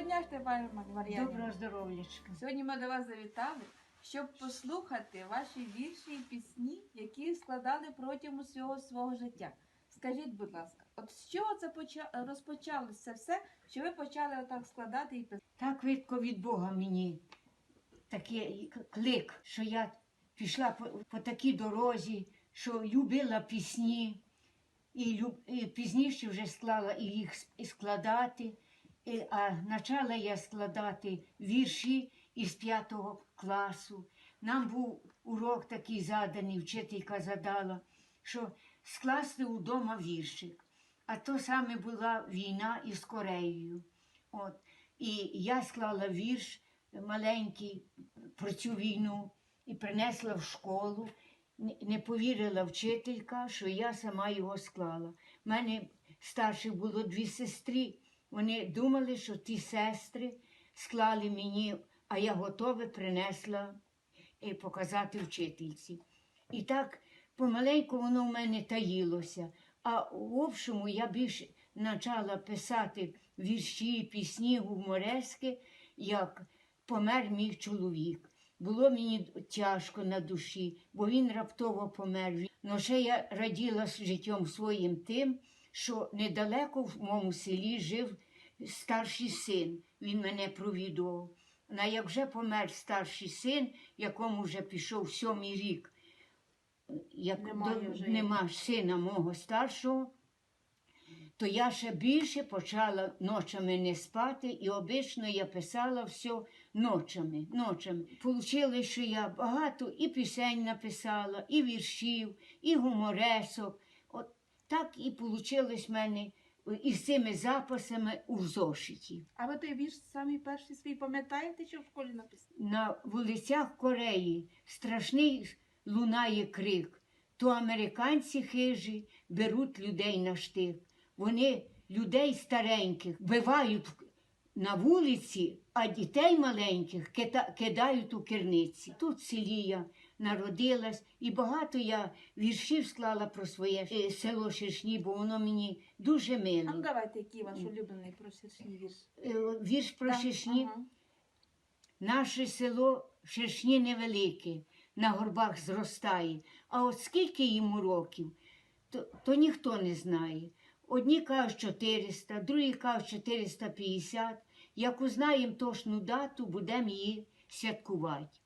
Доброго дня, Штефан Мар'яна. Доброго здоров'ячка. Сьогодні ми до вас завітали, щоб послухати ваші вірші і пісні, які складали протягом всього свого життя. Скажіть, будь ласка, от з чого це поча... розпочалося все, що ви почали отак складати і писати? Так видко від Бога мені такий клик, що я пішла по, по такій дорозі, що любила пісні, і, люб, і пізніше вже склала і їх складати. А почала я складати вірші із п'ятого класу. Нам був урок такий заданий, вчителька задала, що скласти удома віршик. А то саме була війна із Кореєю. От. І я склала вірш маленький про цю війну і принесла в школу. Не- повірила вчителька, що я сама його склала. У мене старших було дві сестри. Вони думали, що ті сестри склали мені, а я готове принесла і показати вчительці. І так помаленьку воно в мене таїлося. А в общому я більше почала писати вірші, пісні гуморески, як помер мій чоловік. Було мені тяжко на душі, бо він раптово помер. Но ще я раділа життям своїм тим, що недалеко в моєму селі жив старший син. Він мене провідував. На як вже помер старший син, якому вже пішов сьомий рік, як Немає до- вже нема сина мого старшого, то я ще більше почала ночами не спати, і обично я писала все ночами. ночами. Получилось, що я багато і пісень написала, і віршів, і гуморесок. Так і вийшло в мене із цими записами у зошиті. А ви той вірш самий перший свій пам'ятаєте, що в школі написали? На вулицях Кореї страшний лунає крик. То американці хижі беруть людей на штик. Вони людей стареньких вбивають на вулиці, а дітей маленьких кидають у керниці. Тут в селі я народилась, і багато я віршів склала про своє е, село Шершні, бо воно мені дуже А ну давайте, який ваш улюблений про шершні вірш? Е, Вірш про Так, Шершні. ага. Наше село Шершні невелике, на горбах зростає. А от скільки йому років, то, то ніхто не знає. Одні кажуть 400, другі кажуть 450. Як узнаємо точну дату, будемо її святкувати.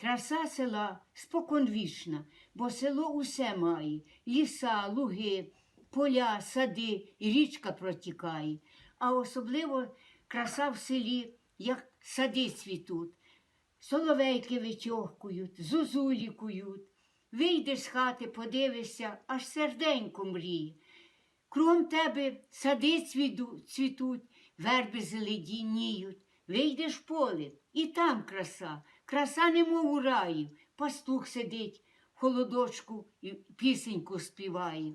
Краса села споконвічна, бо село усе має: ліса, луги, поля, сади і річка протікає. А особливо краса в селі, як сади цвітуть. Соловейки витьохкують, зозулі кують. Вийдеш з хати, подивишся, аж серденько мріє. Кром тебе сади цвітуть, верби зеледініють. Вийдеш в поле, і там краса, краса немов у раї. Пастух сидить в холодочку і пісеньку співає.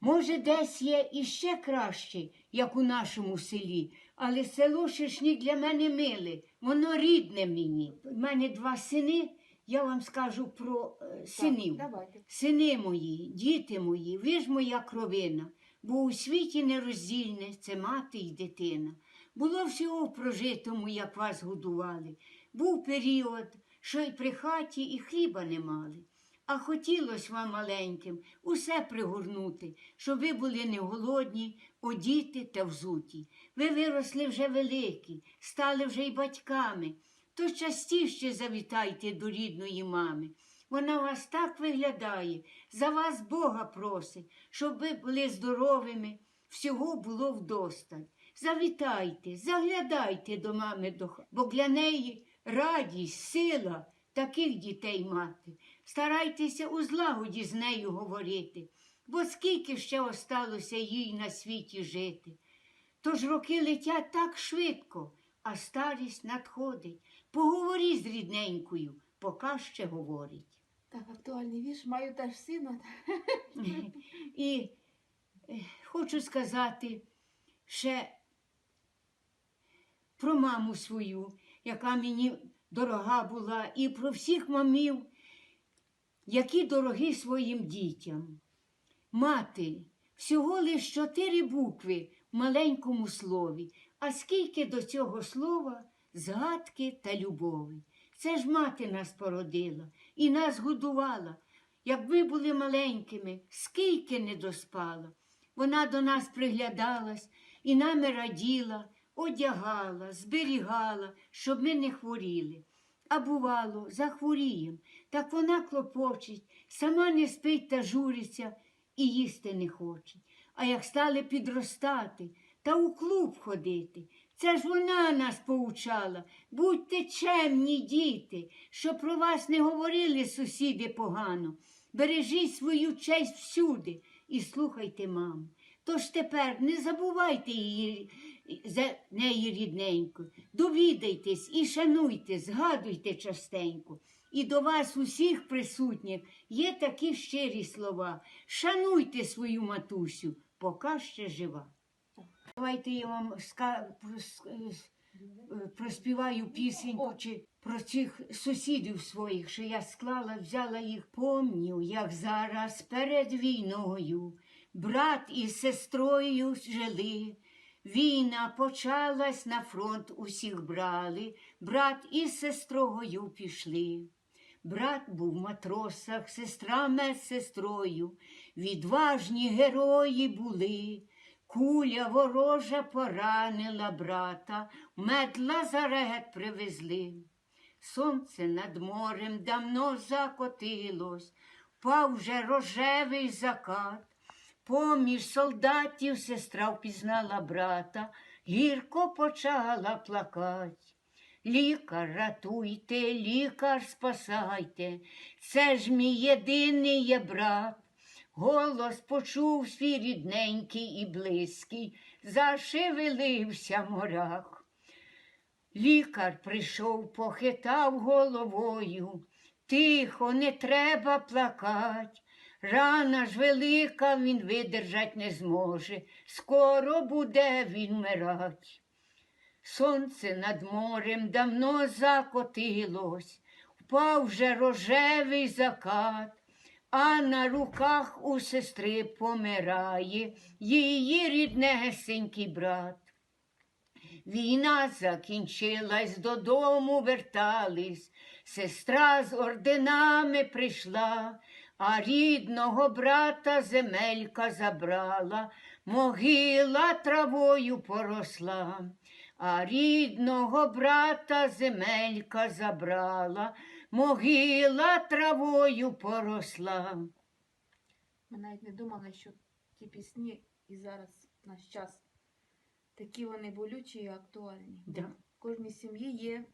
Може, десь є іще краще, як у нашому селі, але село Шишні для мене миле, воно рідне мені. У мене два сини, я вам скажу про е, синів. Так. Сини мої, діти мої, ви ж моя кровина, бо у світі нероздільне це мати й дитина. Було всього прожитому, як вас годували. Був період, що й при хаті і хліба не мали. А хотілось вам маленьким усе пригорнути, щоб ви були не голодні, одіти та взуті. Ви виросли вже великі, стали вже й батьками. То частіше завітайте до рідної мами. Вона вас так виглядає, за вас Бога просить, щоб ви були здоровими, всього було вдосталь. Завітайте, заглядайте до мами, до бо для неї радість, сила таких дітей мати. Старайтеся у злагоді з нею говорити, бо скільки ще осталося їй на світі жити. Тож роки летять так швидко, а старість надходить. Поговори з рідненькою, поки ще говорить. Так, актуальний вірш. Маю теж сина. І е, хочу сказати ще про маму свою, яка мені дорога була, і про всіх мамів, які дорогі своїм дітям. Мати, всього лиш чотири букви в маленькому слові, А скільки до цього слова згадки та любові. Це ж мати нас породила і нас годувала. Якби були маленькими, скільки не доспала. Вона до нас приглядалась і нами раділа, одягала, зберігала, щоб ми не хворіли. А бувало, захворієм, так вона клопочить, сама не спить та журиться і їсти не хоче. А як стали підростати та у клуб ходити, це ж вона нас поучала. Будьте чемні, діти, що про вас не говорили сусіди погано. Бережіть свою честь всюди і слухайте маму. Тож тепер не забувайте її за неї рідненько. Довідайтесь і шануйте, згадуйте частенько. І до вас, усіх присутніх, є такі щирі слова. Шануйте свою матусю, поки ще жива. Давайте я вам проспіваю пісеньку чи про цих сусідів своїх, що я склала, взяла їх, помню, як зараз перед війною брат із сестрою жили. Війна почалась, на фронт усіх брали, брат із сестрою пішли. Брат був в матросах, сестра медсестрою, відважні герої були. Куля ворожа поранила брата, в медлазарет привезли. Сонце над морем давно закотилось, впав вже рожевий закат. Поміж солдатів сестра впізнала брата, гірко почала плакать. Лікар, ратуйте, лікар, спасайте, це ж мій єдиний є брат. Голос почув свій рідненький і близький, зашевелився морах. Лікар прийшов, похитав головою. Тихо, не треба плакать. Рана ж велика, він видержать не зможе. Скоро буде він вмирать. Сонце над морем давно закотилось, впав вже рожевий закат, а на руках у сестри помирає її ріднесенький брат. Війна закінчилась, додому вертались, сестра з орденами прийшла, а рідного брата земелька забрала, могила травою поросла, а рідного брата земелька забрала, могила травою поросла. Ми навіть не думали, що ті пісні і зараз наш час такі вони болючі і актуальні. Да. В кожній сім'ї є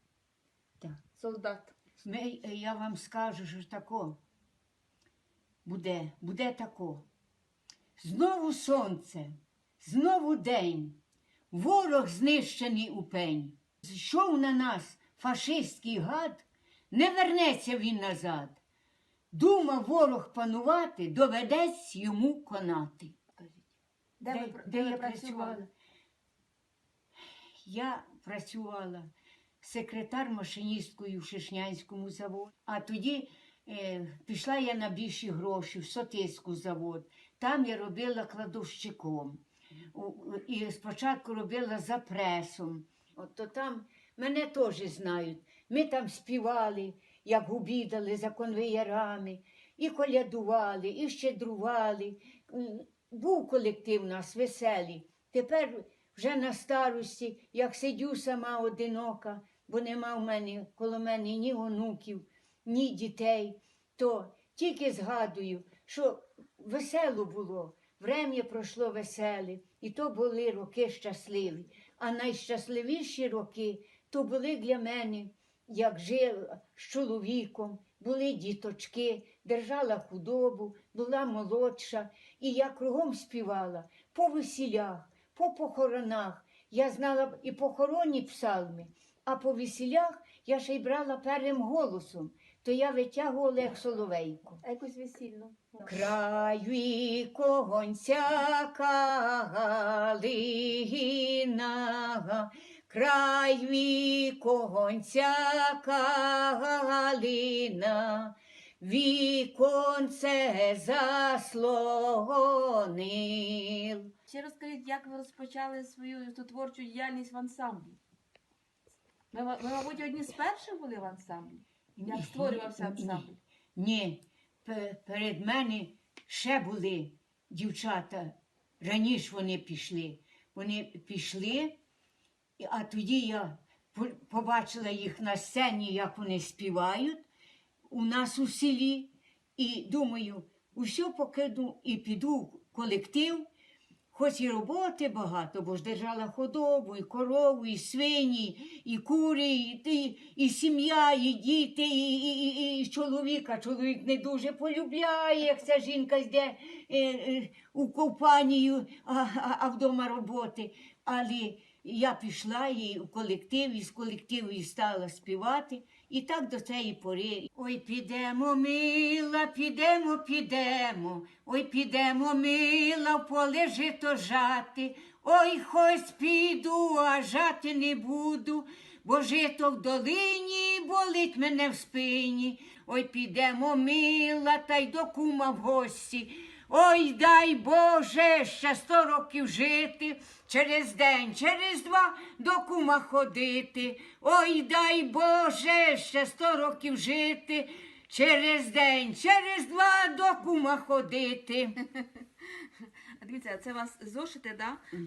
Так. солдат. Ми, я вам скажу, що тако буде, буде тако. Знову сонце, знову день, ворог знищений у пень. Зійшов на нас фашистський гад, не вернеться він назад. Думав ворог панувати, доведеться йому конати. Скажіть. Де, ви, де ви я працювала? Я працювала секретар машиністкою в Шишнянському заводі, а тоді е, пішла я на більші гроші в Сотиську завод. Там я робила кладовщиком. І спочатку робила за пресом. От то там мене теж знають. Ми там співали, як обідали за конвеєрами, і колядували, і щедрували. Був колектив у нас веселий. Тепер вже на старості, як сидю сама одинока, бо нема в мене коло мене ні онуків, ні дітей, то тільки згадую, що весело було, врем'я пройшло веселе, і то були роки щасливі. А найщасливіші роки то були для мене, як жила з чоловіком, були діточки, держала худобу, була молодша, і я кругом співала по весілях, по похоронах. Я знала і похоронні псалми, а по весілях я ще й брала першим голосом, то я витягувала як соловейко. А якусь весільну? Край віконця калина, край віконця калина, віконце заслонив. Ще розкажіть, як ви розпочали свою ту творчу діяльність в ансамблі? Ви, ви, мабуть, одні з перших були в ансамблі? Як створювався ансамбль? Ні, перед мене ще були дівчата. Раніше вони пішли. Вони пішли, а тоді я побачила їх на сцені, як вони співають у нас у селі. І думаю, усе покину і піду в колектив. Хоч і роботи багато, бо ж держала худобу, і корову, і свині, і кури, і, і, і сім'я, і діти, і, і, і, і чоловіка. Чоловік не дуже полюбляє, як ця жінка йде е, е, у компанію, а, а, а вдома роботи. Але я пішла і в колектив, і з колективу і стала співати. І так до цієї пори. Ой, підемо, мила, підемо, підемо. Ой, підемо, мила, в поле жито жати. Ой, хоч піду, а жати не буду, бо жито в долині болить мене в спині. Ой, підемо, мила, та й до кума в гості. Ой, дай Боже, ще сто років жити, через день, через два до кума ходити. Ой, дай Боже, ще сто років жити, через день, через два до кума ходити. А Дивіться, це у вас зошити, да?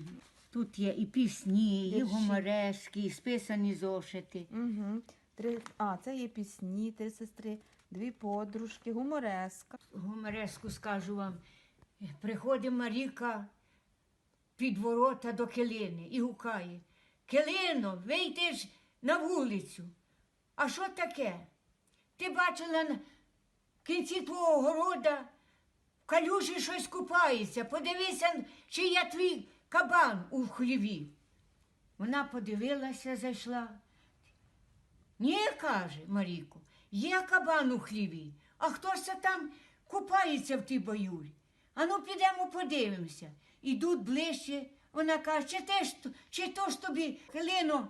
Тут є і пісні, і гуморески, і списані зошити. Угу. Три... А, це є пісні, три сестри, дві подружки, гумореска. Гумореску скажу вам. Приходить Маріка під ворота до Килини і гукає. Килино, вийди ж на вулицю. А що таке? Ти бачила на кінці твого города в калюжі щось купається. Подивися, чи є твій кабан у хліві. Вона подивилася, зайшла. Ні, каже Маріко, є кабан у хліві, а хтось це там купається в тій баюрі. Ану, підемо подивимося. Ідуть ближче. Вона каже, чи, те ж, чи то ж тобі, хлино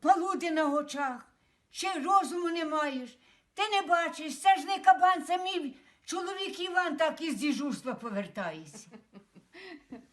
палуди на очах, чи розуму не маєш. Ти не бачиш, це ж не кабан, це мій чоловік Іван так із діжурства повертається.